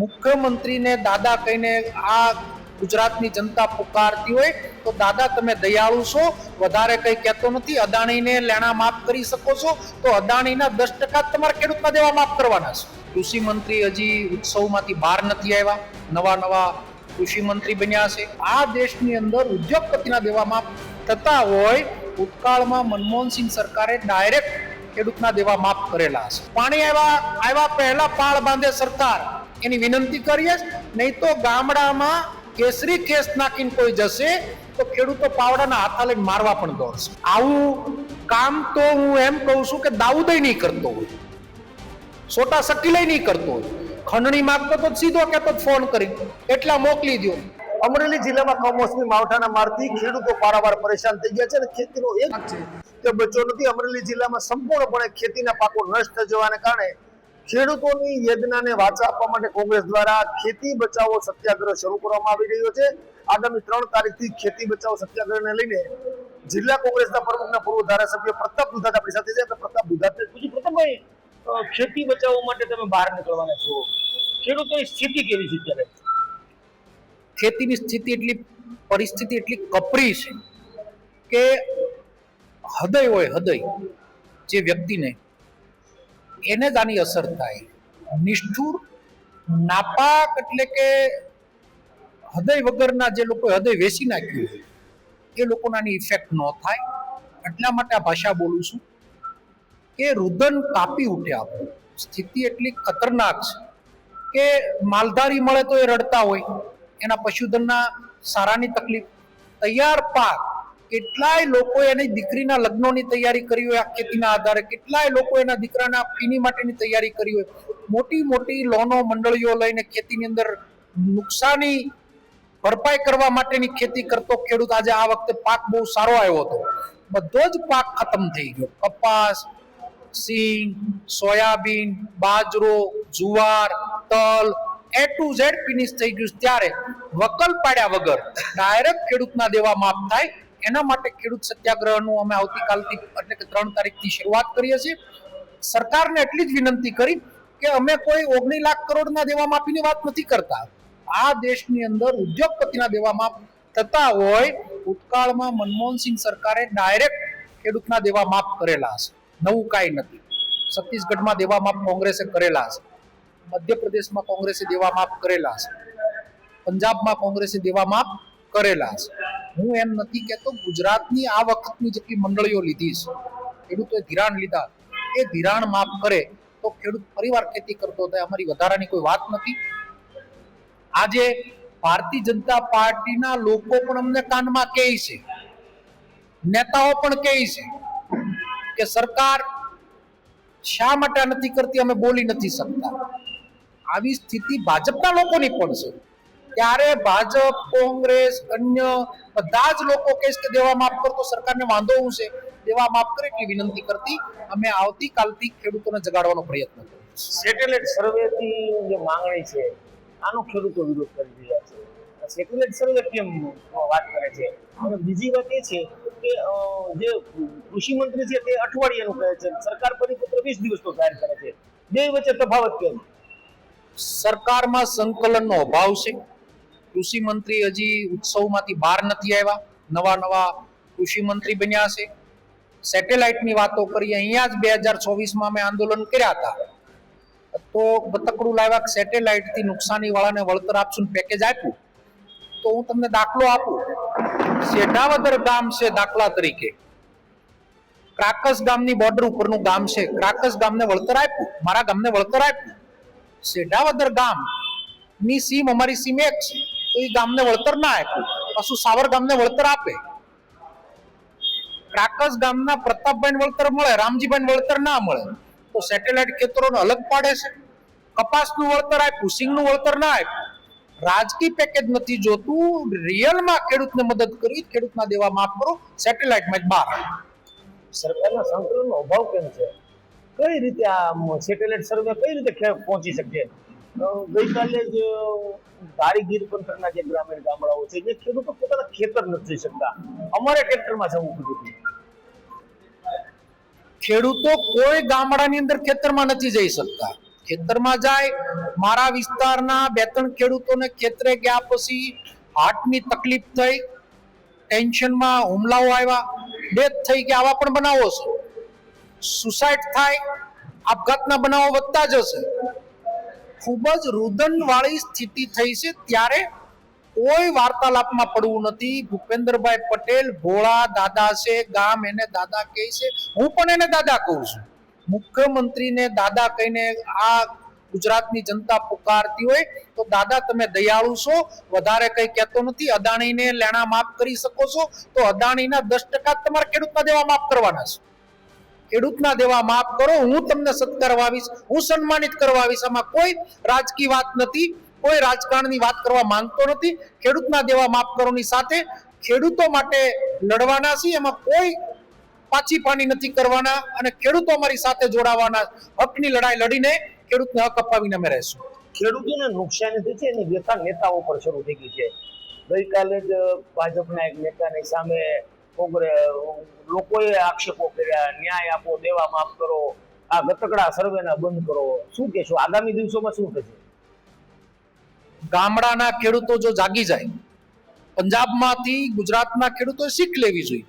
મુખ્યમંત્રીને દાદા કહીને આ ગુજરાતની જનતા પુકારતી હોય, તો દાદા તમે દયાળુ છો, વધારે કંઈ કહેતો નથી, અદાણીને લેણા માફ કરી શકો છો, તો અદાણીના દસ ટકા તમારા ખેડૂતના દેવા માફ કરવાના છે. કૃષિ મંત્રી હજી ઉત્સવમાંથી બહાર નથી આવ્યા, નવા નવા કૃષિ મંત્રી બન્યા છે. આ દેશની અંદર ઉદ્યોગપતિના દેવા માફ થતા હોય, ભૂતકાળમાં મનમોહનસિંહ સરકારે ડાયરેક્ટ ખેડૂતના દેવા માફ કરેલા છે. પાણી આવ્યા આવ્યા પહેલા પાળ બાંધે સરકાર. એની વિનંતી કરીએ નહીં તો ગામડામાં કેસરી કેસ નાખીને કોઈ જશે તો ખેડૂતો પાવડાના હાથા લઈને મારવા પણ દોડશે. આવું કામ તો હું એમ કહું છું કે દાઉદય નહીં કરતો હોય. સોટા સકીલય નહીં કરતો હોય. ખંડણી માગતો તો સીધો કહેતો ફોન કરી. એટલા મોકલી દો અમરેલી જિલ્લામાં કમોસમી માવઠાના મારથી ખેડૂતો પારાવાર પરેશાન થઈ ગયા છે અને ખેતીનો એક છે તે બચ્યો નથી અમરેલી જિલ્લામાં સંપૂર્ણપણે ખેતીના પાકો નષ્ટ થઈ જવાને કારણે ખેડૂતોની યજ્ઞાને વાચા આપવા માટે કોંગ્રેસ દ્વારા ખેતી બચાવો સત્યાગ્રહ શરૂ કરવામાં આવી રહ્યો છે. આગામી ત્રણ તારીખથી ખેતી બચાવો સત્યાગ્રહને લઈને જિલ્લા કોંગ્રેસના પ્રમુખના પૂર્વ ધારાસભ્ય પ્રતાપ દુધાત આપણી સાથે છે. પ્રતાપ દુધાતને પૂછ્યું પ્રતાપભાઈ ખેતી બચાવવા માટે તમે બહાર નીકળવાના છો. ખેડૂતોની સ્થિતિ કેવી છે અત્યારે? ખેતીની સ્થિતિ એટલી પરિસ્થિતિ એટલી કપરી છે કે હૃદય હોય હૃદય જે વ્યક્તિને એને જ આની અસર થાય. નિષ્ઠુર, નાપાક એટલે કે હૃદય વગરના જે લોકોએ હૃદય વેચી નાખ્યું હોય, એ લોકોનાની ઇફેક્ટ ન થાય. એટલા માટે આ ભાષા બોલું છું કે રુદન કાપી ઉઠે આપણું. સ્થિતિ એટલી ખતરનાક છે કે માલધારી મળે તો એ રડતા હોય. એના પશુધનના સારાની તકલીફ. તૈયાર પાક કેટલાય લોકો એની દીકરીના લગ્નોની તૈયારી કરી હોય, આ ખેતીના આધારે કેટલાય લોકો એના દીકરાના ફીની માટેની તૈયારી કરી હોય. મોટી મોટી લોનો મંડળીઓ લઈને ખેતીની અંદર નુકસાની ભરપાઈ કરવા માટેની ખેતી કરતો ખેડૂત આજે આ વખતે પાક બહુ સારો આવ્યો હતો. બધો જ પાક ખતમ થઈ ગયો. કપાસ, સિંગ, સોયાબીન, બાજરો, જુવાર, તલ એ ટુ ઝેડ ફિનિશ થઈ ગયું. ત્યારે વકલ પાડ્યા વગર ડાયરેક્ટ ખેડૂતના દેવા માફ થાય એના માટે ખેડૂત સત્યાગ્રહનું અમે આવતીકાલથી, એટલે કે ત્રણ તારીખથી શરૂઆત કરીએ છીએ. સરકારને એટલી જ વિનંતી કરી કે અમે કોઈ ઓગણી લાખ કરોડના દેવા માફીની વાત નથી કરતા. આ દેશની અંદર ઉદ્યોગપતિના દેવા માફ થતા હોય, ભૂતકાળમાં મનમોહનસિંહ સરકારે ડાયરેક્ટ ખેડૂતના દેવા માફ કરેલા હશે. નવું કાંઈ નથી. છત્તીસગઢમાં દેવા માફ કોંગ્રેસે કરેલા હશે. મધ્યપ્રદેશમાં કોંગ્રેસે દેવા માફ કરેલા હશે. પંજાબમાં કોંગ્રેસે દેવા માફ કરેલા છે હું એમ નથી કહેતો ગુજરાતની આ વખતની જેટલી મંડળીઓ લીધી છે, ખેડૂતોએ ધિરાણ લીધા, એ ધિરાણ માફ કરે તો ખેડૂત ફરીવાર ખેતી કરતો થાય અમારી વધારાની કોઈ વાત નથી. આજે ભારતીય જનતા પાર્ટીના લોકો પણ અમને કાનમાં કહે છે, નેતાઓ પણ કહે છે કે સરકાર શા માટે નથી કરતી? અમે બોલી નથી શકતા. આવી સ્થિતિ ભાજપના લોકોની પણ છે. ત્યારે ભાજપ કોંગ્રેસ અન્ય બધા જ લોકો કહેશે કે દેવા માફ કરતો સરકારને વાંધો હું છે? દેવા માફ કરે એટલી વિનંતી કરતી અમે આવતીકાલથી ખેડૂતોને જગાડવાનો પ્રયત્ન કરીશું. સેટેલાઇટ સર્વેથી જે માંગણી છે આનો ખેડૂતો વિરોધ કરી રહ્યા છે. સેટેલાઇટ સર્વે કેમ વાત કરે છે? અને બીજી વાત એ છે કે જે કૃષિ મંત્રી છે તે અઠવાડિયાનું કહે છે સરકાર પરિપત્ર વીસ દિવસનો જાહેર કરે છે. બે વચ્ચે તફાવત કેમ? સરકારમાં સંકલનનો અભાવ છે. કૃષિ મંત્રી હજી ઉત્સવમાંથી બહાર નથી આવ્યા. નવા નવા કૃષિ મંત્રી બન્યા છે. સેટેલાઇટની વાતો કરીએ, અહીંયા જ બે હજાર ચોવીસમાં અમે આંદોલન કર્યા હતા. તો બતકડું લાવ્યા સેટેલાઇટથી નુકસાની વાળાને વળતર આપશું પેકેજ આપ્યું. તો હું તમને દાખલો આપું. શેઢાવદર ગામ છે દાખલા તરીકે. ક્રાકસ ગામની બોર્ડર ઉપરનું ગામ છે. ક્રાકસ ગામને વળતર આપ્યું. મારા ગામને વળતર આપ્યું. શેઢાવદર ગામની સીમ અમારી સીમ એક છે. તો એ ગામને વળતર ના આપ્યું. પાછું સાવર ગામને વળતર આપે. ક્રાકસ ગામના પ્રતાપભાઈ વળતર મળે રામજીભાઈ વળતર ના મળે. તો સેટેલાઇટ ખેતરોને અલગ પાડે છે. કપાસનું વળતર આપ્યું સિંગનું વળતર ના આપ્યું. રાજકીય પેકેજ નથી જોતું રિયલમાં ખેડૂતને મદદ કરી ખેડૂતના દેવા માફ કરો સેટેલાઇટમાં જ બહાર સરકારના સંકલનનો અભાવ કેમ છે? કઈ રીતે આ સેટેલાઇટ સર્વે કઈ રીતે પહોંચી શકશે અ, ગઈકાલે જ ધારીગીર પંથકના જે ગ્રામીણ ગામડાઓ છે, જે ખેડૂતો પોતાના ખેતર નથી જઈ શકતા. અમારે ટ્રેક્ટરમાં જવું પડ્યું ખેડૂતો કોઈ ગામડાની અંદર ખેતરમાં નથી જઈ શકતા. ખેતરમાં જાય, મારા વિસ્તારના બે ત્રણ ખેડૂતોને ખેતરે ગયા પછી હાર્ટની તકલીફ થઈ, ટેન્શનમાં હુમલાઓ આવ્યા, ડેથ થઈ કે આવા પણ બનાવો છે. સુસાઇડ થાય, આપઘાતના બનાવો વધતા જશે. ખૂબ જ રુદનવાળી સ્થિતિ થઈ છે. ત્યારે કોઈ વાર્તાલાપમાં પડવું નથી. ભૂપેન્દ્રભાઈ પટેલ, ભોળા દાદા છે, ગામ એને દાદા કહે છે. હું પણ એને દાદા કહું છું. મુખ્યમંત્રીને દાદા કહીને આ ગુજરાતની જનતા પુકારતી હોય તો દાદા તમે દયાળુ છો. વધારે કઈ કહેતો નથી. અદાણીને લેણા માફ કરી શકો છો. તો અદાણીના દસ ટકા તમારે ખેડૂતના દેવા માફ કરવાના છે. ખેડૂતના દેવા માફ કરો, હું તમને સત્કારવા આવીશ હું સન્માનિત કરવા આવીશ. આમાં કોઈ રાજકીય વાત નથી, કોઈ રાજકારણની વાત કરવા માંગતો નથી. ખેડૂતના દેવા માફ કરોની સાથે ખેડૂતો માટે લડવાના છે એમાં કોઈ પાછી પાણી નથી કરવાના અને ખેડૂતો અમારી સાથે જોડાવાના હકની લડાઈ લડીને ખેડૂતને હક અપાવીને અમે રહેશું. ખેડૂતોને નુકસાની થઈ છે એની વ્યથા નેતાઓ પર શરૂ થઈ ગઈ છે. ગઈકાલે જ ભાજપના એક નેતાની સામે કોંગ્રેસ લોકોએ આક્ષેપો કર્યા, ન્યાય આપો, દેવા માફ કરો, આ ગતકડા સર્વેના બંધ કરો. શું કહેશો? આગામી દિવસોમાં શું થશે? ગામડાના ખેડૂતો જો જાગી જાય, પંજાબમાંથી ગુજરાતના ખેડૂતોએ શીખ લેવી જોઈએ.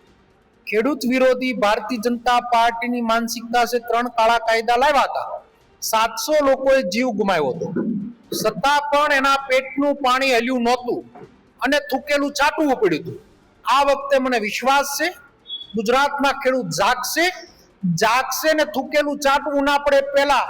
ખેડૂત વિરોધી ભારતીય જનતા પાર્ટીની માનસિકતા છે ત્રણ કાળા કાયદા લાવ્યા હતા. સાતસો લોકોએ જીવ ગુમાવ્યો હતો. છતાં પણ એના પેટનું પાણી હલ્યું નહોતું અને થૂકેલું ચાટવું પડ્યું હતું. આ વખતે મને વિશ્વાસ છે ગુજરાતમાં ખેડૂત જાગશે જાગશે ને થૂકેલું ચાટવું ના પડે પહેલા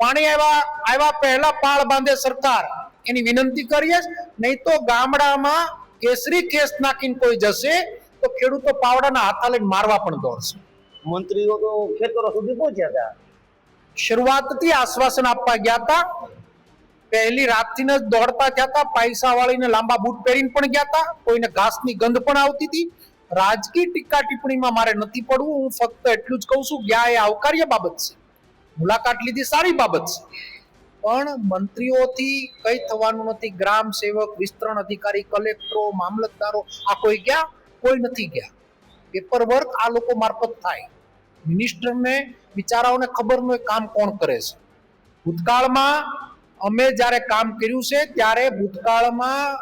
પાણી આવ્યા આવ્યા પહેલા પાળ બાંધે સરકાર. એની વિનંતી કરીએ નહીં તો ગામડામાં કેસરી કેસ નાખીને કોઈ જશે તો ખેડૂતો પાવડાના હાથા લઈને મારવા પણ દોડશે. મંત્રીઓ તો ખેતરો સુધી પહોંચ્યા હતા. શરૂઆતથી આશ્વાસન આપવા ગયા હતા પહેલી રાતથી જ દોડતા હતા પૈસા વાળીને લાંબા બૂટ પહેરીને પણ ગયા હતા, કોઈને ઘાસની ગંધ પણ આવતી હતી. રાજકીય ટીકા ટિપ્પણીમાં મારે નથી પડવું, હું ફક્ત એટલું જ કહું છું ગયા એ આવકાર્ય બાબત છે. મુલાકાત લીધી સારી બાબત છે. પણ મંત્રીઓથી કઈ થવાનું નથી, ગ્રામ સેવક, વિસ્તરણ અધિકારી, કલેક્ટરો, મામલતદારો, આ કોઈ ગયા? કોઈ નથી ગયા. પેપર વર્ક આ લોકો મારફત થાય. મિનિસ્ટરને, બિચારાઓને ખબર ન કામ કોણ કરે છે? ભૂતકાળમાં અમે જ્યારે કામ કર્યું છે, ત્યારે ભૂતકાળમાં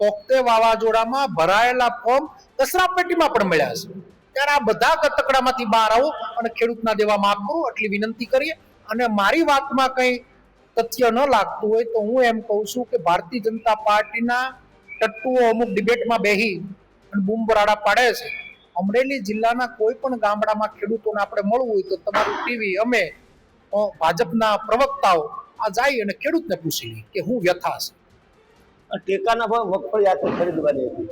તોકતે વાવાઝોડામાં ભરાયેલા ફોર્મ કચરા પેટીમાં પણ મળ્યા છે. ત્યારે આ બધા કતકડામાંથી બહાર આવો અને ખેડૂતના દેવા માફ કરો એટલી વિનંતી કરીએ. અને મારી વાતમાં કંઈ તથ્ય ન લાગતું હોય તો હું એમ કહું છું કે ભારતીય જનતા પાર્ટીના ટટ્ટુઓ અમુક ડિબેટમાં બેહી અને બૂમબરાડા પાડે છે. અમરેલી જિલ્લાના કોઈ પણ ગામડામાં ખેડૂતોને આપણે મળવું હોય તો તમારું ટીવી, અમે ભાજપના પ્રવક્તાઓ આ જાય અને ખેડૂતને પૂછી લે કે હું વ્યથા છે. ટેકાના ભાવ મગફળી આથી ખરીદવાની હતી.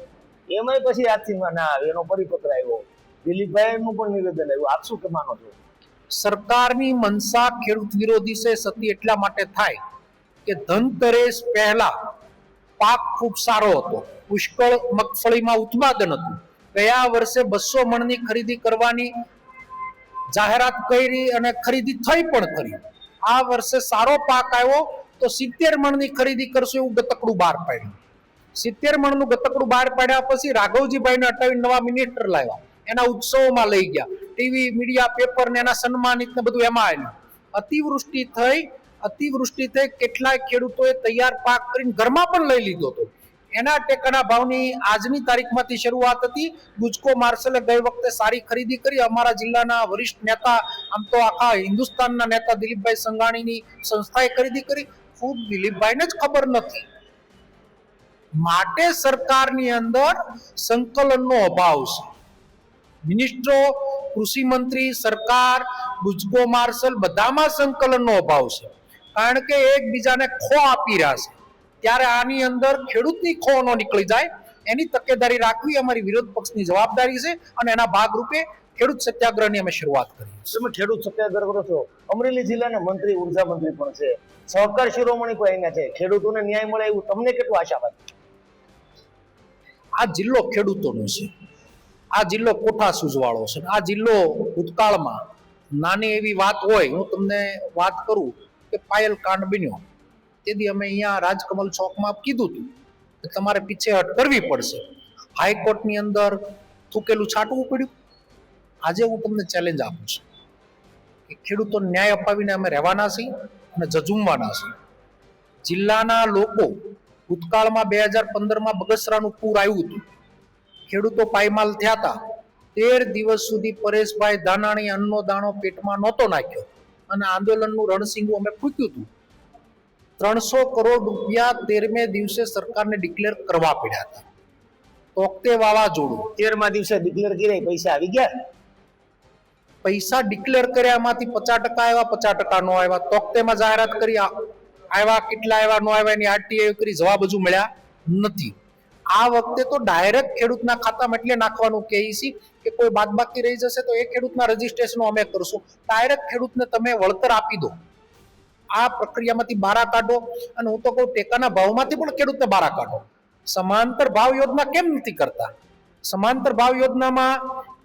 એમાંય પછી આથી ના આવે એનો પરિપત્ર આવ્યો. દિલીપભાઈનું પણ નિવેદન આવ્યું. આપ શું કે માનો છો? સરકારની મનસા ખેડૂત વિરોધી છે સતી એટલા માટે થાય કે ધનતેરસ પહેલા પાક ખૂબ સારો હતો. પુષ્કળ મગફળીમાં ઉત્પાદન હતું. ગયા વર્ષે બસો મણની ખરીદી કરવાની જાહેરાત કરી અને ખરીદી થઈ પણ ખરી આ વર્ષે સારો પાક આવ્યો, તો સિત્તેર મણની ખરીદી કરશું એવું ગતકડું બહાર પાડ્યું. સિત્તેર મણનું ગતકડું બહાર પાડ્યા પછી રાઘવજીભાઈને અટાવી નવા મિનિસ્ટર લાવ્યા. એના ઉત્સવમાં લઈ ગયા. ટીવી મીડિયા પેપર ને એના સન્માનિત ને બધું એમાં આવ્યું અતિવૃષ્ટિ થઈ અતિવૃષ્ટિ થઈ કેટલાય ખેડૂતોએ તૈયાર પાક કરીને ઘરમાં પણ લઈ લીધો હતો. એના ટેકાના ભાવની આજની તારીખમાંથી શરૂઆત હતી. ગુજકો માર્શલે ગઈ વખતે સારી ખરીદી કરી. અમારા જિલ્લાના વરિષ્ઠ નેતા, આમ તો આખા હિન્દુસ્તાનના નેતા દિલીપભાઈ સંઘાણીની સંસ્થાએ ખરીદી કરી. ખુદ દિલીપભાઈને જ ખબર નથી. માટે સરકારની અંદર સંકલનનો અભાવ છે. મિનિસ્ટરો, કૃષિ મંત્રી, સરકાર, ગુજકો માર્શલ બધામાં સંકલનનો અભાવ છે. કારણ કે એકબીજાને ખો આપી રહ્યા છે. ત્યારે આની અંદર ખેડૂતની ખો ન નીકળી જાય. એની તકેદારી રાખવી અમારી વિરોધ પક્ષની જવાબદારી છે અને એના ભાગરૂપે ખેડૂત સત્યાગ્રહની અમે શરૂઆત કરી તમે ખેડૂત સત્યાગ્રહ કરો છો. અમરેલી જિલ્લાના મંત્રી ઊર્જા મંત્રી પણ છે. સહકાર શિરોમણી પણ અહીંયા છે? ખેડૂતોને ન્યાય મળે એવું તમને કેટલું આશાવાદ આ જિલ્લો ખેડૂતોનો છે. આ જિલ્લો કોઠા સૂઝવાળો છે. આ જિલ્લો ભૂતકાળમાં નાની એવી વાત હોય હું તમને વાત કરું કે પાયલ કાંડ બન્યો. તેથી અમે અહીંયા રાજકમલ ચોકમાં કીધું હતું કે તમારે પીછેહટ કરવી પડશે. હાઈકોર્ટની અંદર થૂકેલું છાંટવું પડ્યું. આજે હું તમને ચેલેન્જ આપું છું કે ખેડૂતો ન્યાય અપાવીને અમે રહેવાના છીએ અને જજુમવાના છીએ. જિલ્લાના લોકો ભૂતકાળમાં બે હજાર પંદરમાં બગસરાનું પૂર આવ્યું હતું. ખેડૂતો પાયમાલ થયા હતા. તેર દિવસ સુધી પરેશભાઈ ધાનાણી અન્નનો દાણો પેટમાં નહોતો નાખ્યો. અને આંદોલનનું રણસિંગું અમે ફૂક્યું હતું. ત્રણસો કરોડ રૂપિયા તેરમે દિવસે સરકારને ડિક્લેર કરવા પડ્યા હતા. તોકતે વાવાઝોડું. તેરમા દિવસે ડિક્લેર કર્યા પૈસા આવી ગયા? પૈસા ડિક્લેર કર્યા એમાંથી પચાસ ટકા આવ્યા પચાસ ટકા નો આવ્યા. તોકતેમાં જાહેરાત કરી આવ્યા કેટલા આવ્યા નો આવ્યા એની આરટીઆઈ કરી જવાબ હજુ મળ્યા નથી. આ વખતે તો ડાયરેક્ટ ખેડૂતના ખાતામાં એટલે નાખવાનું કહે છે કે કોઈ બાદબાકી રહી જશે તો એ ખેડૂતના રજીસ્ટ્રેશન અમે કરશું. ડાયરેક્ટ ખેડૂતને તમે વળતર આપી દો. આ પ્રક્રિયામાંથી બારા કાઢો અને હું તો કહું ટેકાના ભાવમાંથી પણ ખેડૂતને બારા કાઢો. સમાંતર ભાવ યોજના કેમ નથી કરતા? સમાંતર ભાવ યોજનામાં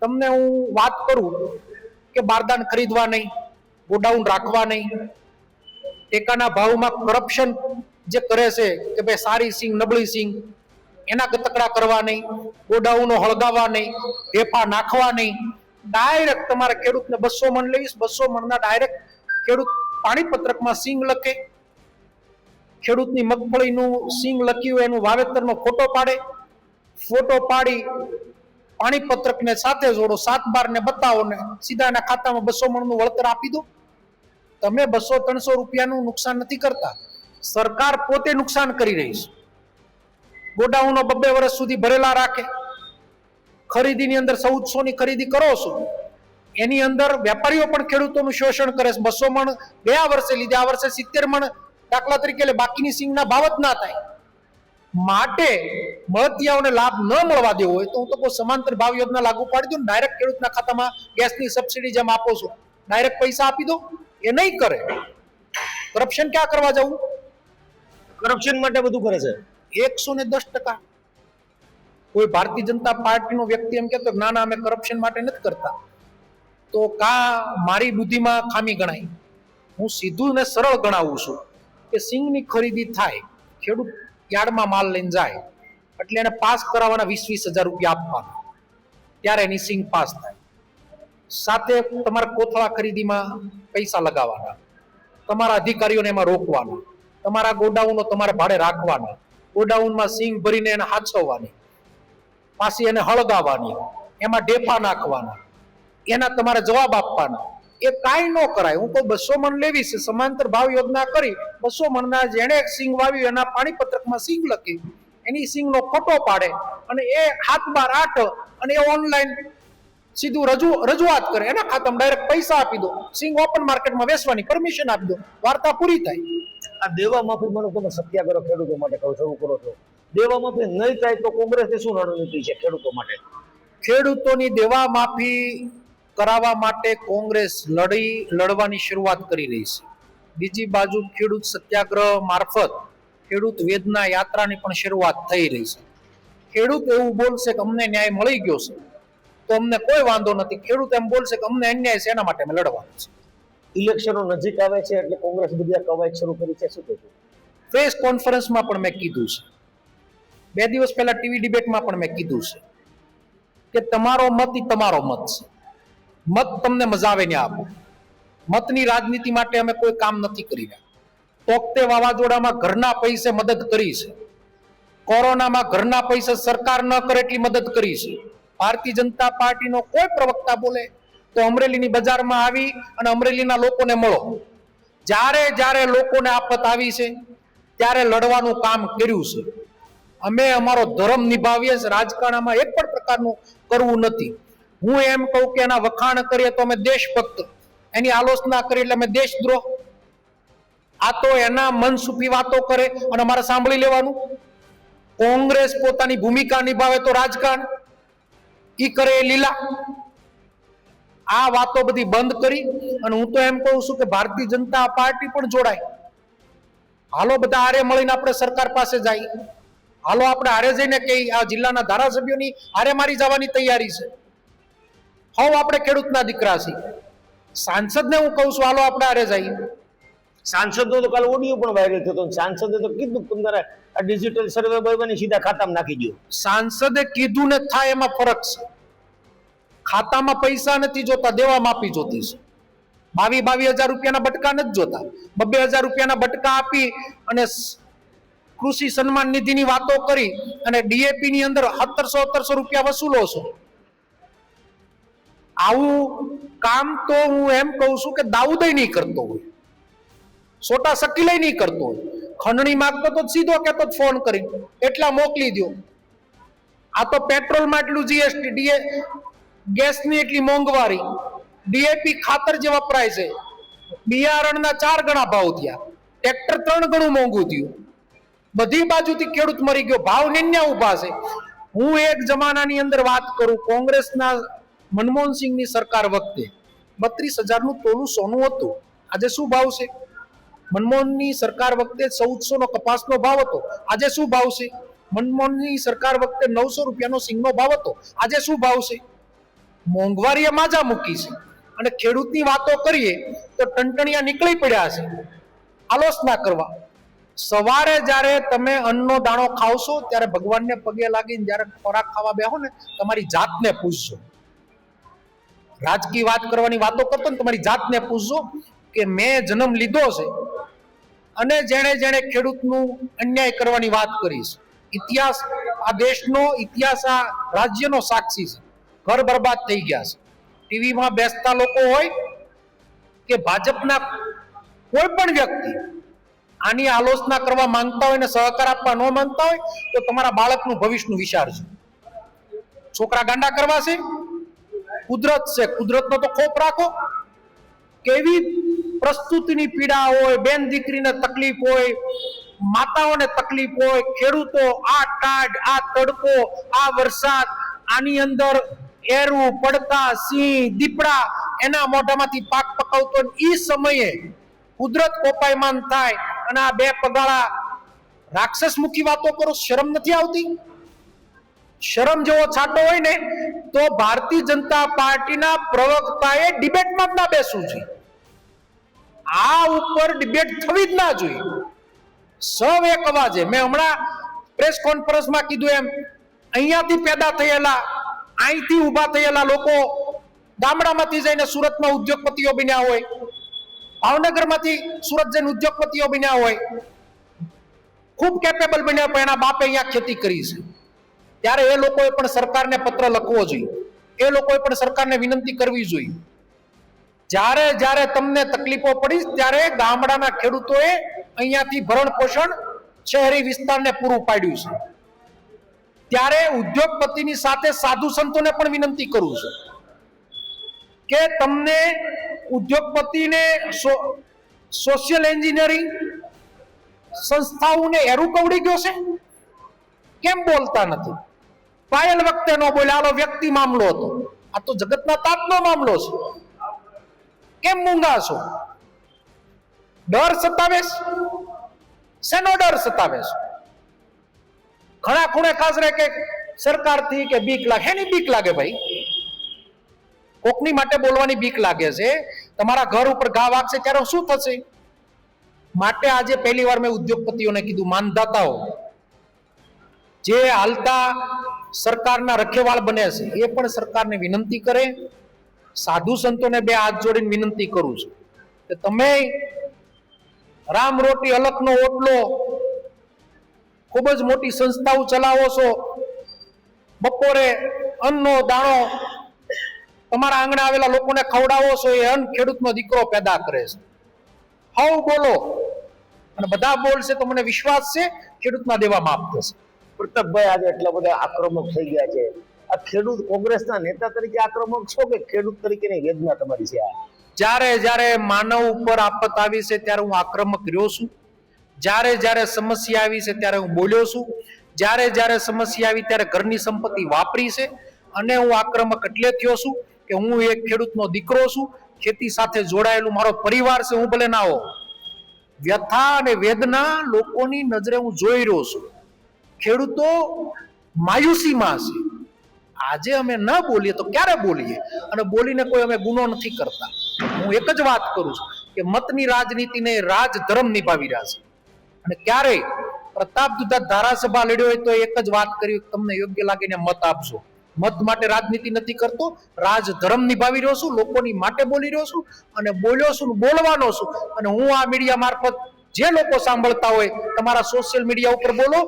તમને હું વાત કરું કે બારદાન ખરીદવા નહીં, ગોડાઉન રાખવા નહીં. ટેકાના ભાવમાં કરપ્શન જે કરે છે કે ભાઈ સારી સિંગ નબળી સિંગ એના ગતકડા કરવા નહીં, ગોડાઉનો હળગાવવા નહીં, ઢેફા નાખવા નહીં. ડાયરેક્ટ તમારે ખેડૂતને બસો મણ લઈશ, બસો મણના ડાયરેક્ટ ખેડૂત પાણીપત્રકમાં સિંગ લખે. ખેડૂતની મગફળીનું સિંગ લખ્યું, એનું વાવેતરનો ફોટો પાડે. ફોટો પાડી પાણીપત્રકને સાથે જોડો, સાત બાર ને બતાવો ને સીધા એના ખાતામાં બસો મણનું વળતર આપી દો. તમે બસો ત્રણસો રૂપિયાનું નુકસાન નથી કરતા. સરકાર પોતે નુકસાન કરી રહી છે. ગોડાઉનો બબ્બે વર્ષ સુધી ભરેલા રાખે. ખરીદીની અંદર ચૌદસો ની ખરીદી કરો છો. એની અંદર વેપારીઓ પણ ખેડૂતોનું શોષણ કરે છે. બસો મણ ગયા વર્ષે લીધે આ વર્ષે સિત્તેર મણ દાખલા તરીકે એટલે બાકીની સિંગના ભાવ જ ના થાય. માટે મળતિયાઓને લાભ ન મળવા દેવો હોય તો હું તો કોઈ સમાંતર ભાવ યોજના લાગુ પાડી દઉં ડાયરેક્ટ ખેડૂતના ખાતામાં ગેસની સબસિડી જેમ આપો છો ડાયરેક્ટ પૈસા આપી દો એ નહીં કરે. કરપ્શન ક્યાં કરવા જવું? કરપ્શન માટે બધું કરે છે. એકસો ને દસ ટકા. કોઈ ભારતીય જનતા પાર્ટીનો વ્યક્તિ એમ કહેતો કે ના ના અમે કરપ્શન માટે નથી કરતા. તો કા મારી બુદ્ધિમાં ખામી ગણાય? હું સીધું ને સરળ ગણાવું છું કે સિંગની ખરીદી થાય, ખેડૂત યાર્ડમાં માલ લઈને જાય, એટલે એને પાસ કરાવવાના વીસ વીસ હજાર રૂપિયા આપવાના. ત્યારે એની સિંગ પાસ થાય. સાથે તમારા કોથળા ખરીદીમાં પૈસા લગાવવાના. તમારા અધિકારીઓને એમાં રોકવાના. તમારા ગોડાઉનો તમારે ભાડે રાખવાના. ગોડાઉનમાં સિંગ ભરીને એને હાચવવાની. પાછી એને હળગાવવાની. એમાં ઢેફા નાખવાના. એના તમારે જવાબ આપવાના. એ કાંઈ ન કરાય. હું તો બસો મણ લેવી છે સમાંતર ભાવ યોજના કરી બસો મણના જેણે સિંગ વાવ્યું એના પાણીપત્રકમાં સિંગ લખી. એની સિંગનો ફોટો પાડે અને એ હાથ બાર આઠ અને એ ઓનલાઈન સીધું રજૂ રજૂઆત કરે. એના ખાતામાં ડાયરેક્ટ પૈસા આપી દો. સિંગ ઓપન માર્કેટમાં વેચવાની પરમિશન આપી દો. વાર્તા પૂરી થાય. આ દેવા માફી મને તમે સત્યાગ્રહ ખેડૂતો માટે કહું છું કરો છો. દેવા માફી નહીં થાય તો કોંગ્રેસની શું રણનીતિ છે ખેડૂતો માટે? ખેડૂતોની દેવા માફી કરાવવા માટે કોંગ્રેસ લડી લડવાની શરૂઆત કરી રહી છે. બીજી બાજુ ખેડૂત સત્યાગ્રહ મારફત ખેડૂત વેદના યાત્રાની પણ શરૂઆત થઈ રહી છે. ખેડૂત એવું બોલશે કે અમને ન્યાય મળી ગયો છે. તો અમને કોઈ વાંધો નથી. ખેડૂત એમ બોલશે કે અમને અન્યાય છે એના માટે અમે લડવાનું છે ઇલેક્શનો નજીક આવે છે એટલે કોંગ્રેસ બધી આ કવાયત શરૂ કરી છે. શું કહેશું પ્રેસ કોન્ફરન્સમાં પણ મેં કીધું છે. બે દિવસ પહેલા ટીવી ડિબેટમાં પણ મેં કીધું છે કે તમારો મત ઈ તમારો મત છે. મત તમને મજા આવે ને આપો. મતની રાજનીતિ માટે અમે કોઈ કામ નથી કરી રહ્યા. તોકતે વાવાઝોડામાં ઘરના પૈસે મદદ કરી છે. કોરોનામાં ઘરના પૈસે સરકાર ન કરે એટલી મદદ કરી છે. ભારતીય જનતા પાર્ટીનો કોઈ પ્રવક્તા બોલે તો અમરેલીની બજારમાં આવી અને અમરેલીના લોકોને મળો. જ્યારે જ્યારે લોકોને આફત આવી છે, ત્યારે લડવાનું કામ કર્યું છે. અમે અમારો ધર્મ નિભાવીએ રાજકારણમાં એક પણ પ્રકારનું કરવું નથી. હું એમ કહું કે એના વખાણ કરીએ તો અમે દેશભક્ત. એની આલોચના કરીએ એટલે અમે દેશદ્રોહ. આ તો એના મન સુફી વાતો કરે અને અમારે સાંભળી લેવાનું. કોંગ્રેસ પોતાની ભૂમિકા નિભાવે તો રાજકારણ. ઈ કરે એ લીલા. આ વાતો બધી બંધ કરી અને હું તો એમ કહું છું કે ભારતીય જનતા પાર્ટી પણ જોડાય. હાલો બધા આરે મળીને આપણે સરકાર પાસે જાય. હાલો આપણે આરે જઈને કે આ જિલ્લાના ધારાસભ્યોની આરે મારી જવાની તૈયારી છે. હવ આપણે ખેડૂતના દીકરા છીએ. સાંસદને હું કહું છું હાલો આપણે આરે જઈએ. સાંસદનો તો કાલે ઓડિયો પણ વાયરલ થયો સાંસદે તો કીધું તમારે આ ડિજિટલ સર્વે બર્વેની સીધા ખાતામાં નાખી દો સાંસદે કીધું ને થાય એમાં ફરક છે. ખાતામાં પૈસા નથી જોતા દેવા માપી જોતી છે. બાવી બાવી હજાર રૂપિયાના બટકા નથી જોતા. બબ્બે હજાર રૂપિયાના બટકા આપી અને કૃષિ સન્માન નિધિની વાતો કરી અને ડીએપી ની અંદર સત્તરસો સત્તરસો રૂપિયા વસૂલો છો. આવું કામ તો હું એમ કહું છું કે દાઉદય નહીં કરતો હોય. સોટા શકીલય નહીં કરતો હોય. ખંડણી માગતો તો સીધો કહેતો ફોન કરી. એટલા મોકલી દો આ તો પેટ્રોલમાં એટલું જીએસટી ડીએ ગેસની એટલી મોંઘવારી. ડીએપી ખાતર જે વપરાય છે બિયારણના ચાર ગણા ભાવ થયા. ટ્રેક્ટર ત્રણ ગણું મોંઘું થયું. બધી બાજુથી ખેડૂત મરી ગયો. ભાવ નિન્યા ઊભા છે. હું એક જમાનાની અંદર વાત કરું. કોંગ્રેસના મનમોહનસિંહની સરકાર વખતે બત્રીસ હજારનું તોલું સોનું હતું. આજે શું ભાવ છે? મનમોહનની સરકાર વખતે ચૌદસોનો કપાસનો ભાવ હતો. આજે શું ભાવ છે? મનમોહનની સરકાર વખતે નવસો રૂપિયાનો સિંગનો ભાવ હતો. આજે શું ભાવ છે? મોંઘવારીએ માજા મૂકી છે. અને ખેડૂતની વાતો કરીએ તો ટંટણિયા નીકળી પડ્યા છે. આલોચના કરવા. સવારે જ્યારે તમે અન્નનો દાણો ખાવશો, ત્યારે ભગવાનને પગે લાગીને જ્યારે ખોરાક ખાવા બેહો ને તમારી જાતને પૂછજો. રાજકીય વાત કરવાની વાતો કરતો ને તમારી જાતને પૂછજો કે મેં જન્મ લીધો છે અને જેણે જેણે ખેડૂતનું અન્યાય કરવાની વાત કરી છે. ઇતિહાસ આ દેશનો ઇતિહાસ આ રાજ્યનો સાક્ષી છે. ઘર બરબાદ થઈ ગયા છે. ટીવીમાં બેસતા લોકો હોય કે ભાજપના કોઈ પણ વ્યક્તિ આની આલોચના કરવા માંગતા હોય ને સહકાર આપવા ન માંગતા હોય તો તમારા બાળકનું ભવિષ્યનું વિચારજો છોકરા ગાંડા કરવા છે કુદરત છે. કુદરતનો તો ખોફ રાખો. કેવી પ્રસ્તુતિની પીડા હોય, બેન દીકરીને તકલીફ હોય, માતાઓને તકલીફ હોય, ખેડૂતો, આ ટાઢ આ તડકો, આ વરસાદ, આની અંદર એરું, પડતા, સિંહ, દીપડા, એના મોઢામાંથી પાક પકાવતો એ સમયે કુદરત કોપાયમાન થાય અને આ બે પગાળા રાક્ષસ મુખી વાતો કરો, શરમ નથી આવતી? શરમ જેવો છાંટો હોય ને, તો ભારતીય જનતા પાર્ટીના પ્રવક્તાએ ડિબેટમાં જ ના બેસવું જોઈએ. આ ઉપર ડિબેટ થવી જ ના જોઈએ. સૌ એક અવાજે, મેં હમણાં પ્રેસ કોન્ફરન્સમાં કીધું એમ, અહીંયાથી પેદા થયેલા, અહીંથી ઊભા થયેલા લોકો ગામડામાંથી જઈને સુરતમાં ઉદ્યોગપતિઓ બન્યા હોય, ભાવનગરમાંથી સુરત જઈને ઉદ્યોગપતિઓ બન્યા હોય, ખૂબ કેપેબલ બન્યા પણ એના બાપે અહીંયા ખેતી કરી છે. ત્યારે એ લોકોએ પણ સરકારને પત્ર લખવો જોઈએ. એ લોકોએ પણ સરકારને વિનંતી કરવી જોઈએ. જ્યારે જ્યારે તમને તકલીફો પડી ત્યારે ગામડાના ખેડૂતોએ અહીંયાથી ભરણ પોષણ શહેરી વિસ્તારને પૂરું પાડ્યું છે. ત્યારે ઉદ્યોગપતિની સાથે સાધુ સંતોને પણ વિનંતી કરું છું કે તમને ઉદ્યોગપતિને સોશિયલ એન્જિનિયરિંગ સંસ્થાઓને એરું કવડી ગયો છે? કેમ બોલતા નથી? પાયલ વખતે નો બોલ્યા આલો વ્યક્તિ મામલો હતો. આ તો જગતના તાતનો મામલો છે. કેમ મૂંગા છો? ડર સતાવે શેનો ડર સતાવે છે? ઘણા ખૂણે ખાસ રહે કે સરકારથી કે બીક લાગે. એની બીક લાગે ભાઈ? કોકની માટે બોલવાની બીક લાગે છે? તમારા ઘર ઉપર ઘા વાગશે ત્યારે શું થશે? માટે આજે પહેલી વાર મેં ઉદ્યોગપતિઓને કીધું, માનદાતાઓ, જે હાલતા સરકારના રખેવાળ બને છે, એ પણ સરકારને વિનંતી કરે. સાધુ સંતોને બે હાથ જોડીને વિનંતી કરું છું કે તમે રામ રોટી અલખનો ઓટલો ખૂબ જ મોટી સંસ્થાઓ ચલાવો છો, બપોરે અન્નનો દાણો તમારા આંગણે આવેલા લોકોને ખવડાવો છો, એ અન્ન ખેડૂતનો દીકરો પેદા કરે છે. હવ બોલો. અને બધા બોલશે તો મને વિશ્વાસ છે, ખેડૂતના દેવા માફ થશે. પ્રતાપભાઈ આજે એટલા બધા આક્રમક થઈ ગયા છે. આ ખેડૂત કોંગ્રેસના નેતા તરીકે આક્રમક છો કે ખેડૂત તરીકેની વેદના તમારી છે જ્યારે જ્યારે માનવ ઉપર આફત આવી છે ત્યારે હું આક્રમક રહ્યો છું. જ્યારે જ્યારે સમસ્યા આવી છે ત્યારે હું બોલ્યો છું. જ્યારે જ્યારે સમસ્યા આવી ત્યારે ઘરની સંપત્તિ વાપરી છે અને હું આક્રમક એટલે થયો છું કે હું એક ખેડૂતનો દીકરો છું. ખેતી સાથે જોડાયેલું મારો પરિવાર છે, હું ભલે ના હો વ્યથા અને વેદના લોકોની નજરે હું જોઈ રહ્યો છું. ખેડૂતો માયુસીમાં હશે. આજે અમે ન બોલીએ તો ક્યારે બોલીએ? અને બોલીને કોઈ અમે ગુનો નથી કરતા. હું એક જ વાત કરું છું કે મતની રાજનીતિને રાજધર્મ નિભાવી રહ્યા છે. અને ક્યારે? પ્રતાપ દુધા ધારાસભા લડ્યો હોય તો એક જ વાત કરી, તમને યોગ્ય લાગીને મત આપજો મત માટે રાજનીતિ નથી કરતો રાજ ધર્મ નિભાવી રહ્યો છું, લોકોની માટે બોલી રહ્યો છું અને બોલ્યો છું બોલવાનો છું. અને હું આ મીડિયા મારફત જે લોકો સાંભળતા હોય, તમારા સોશિયલ મીડિયા ઉપર બોલો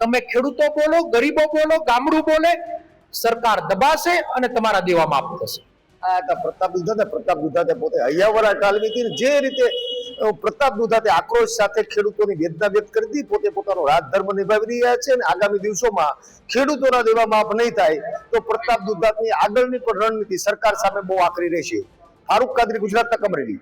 તમે ખેડૂતો બોલો, ગરીબો બોલો, ગામડું બોલે, સરકાર દબાશે અને તમારા દેવા માફ થશે. આ હતા પ્રતાપ દુધાતે પ્રતાપ દુધાતે પોતે હૈયાવરા કાલવી જે રીતે પ્રતાપ દુધાતે આક્રોશ સાથે ખેડૂતોની વેદના વ્યક્ત કરી હતી પોતે પોતાનો રાજધર્મ નિભાવી રહ્યા છે અને આગામી દિવસોમાં ખેડૂતોના દેવા માફ નહીં થાય, તો પ્રતાપ દુધાતની આગળની પણ રણનીતિ સરકાર સામે બહુ આકરી રહેશે. ફારૂક કાદરી, ગુજરાતના કમરેલી.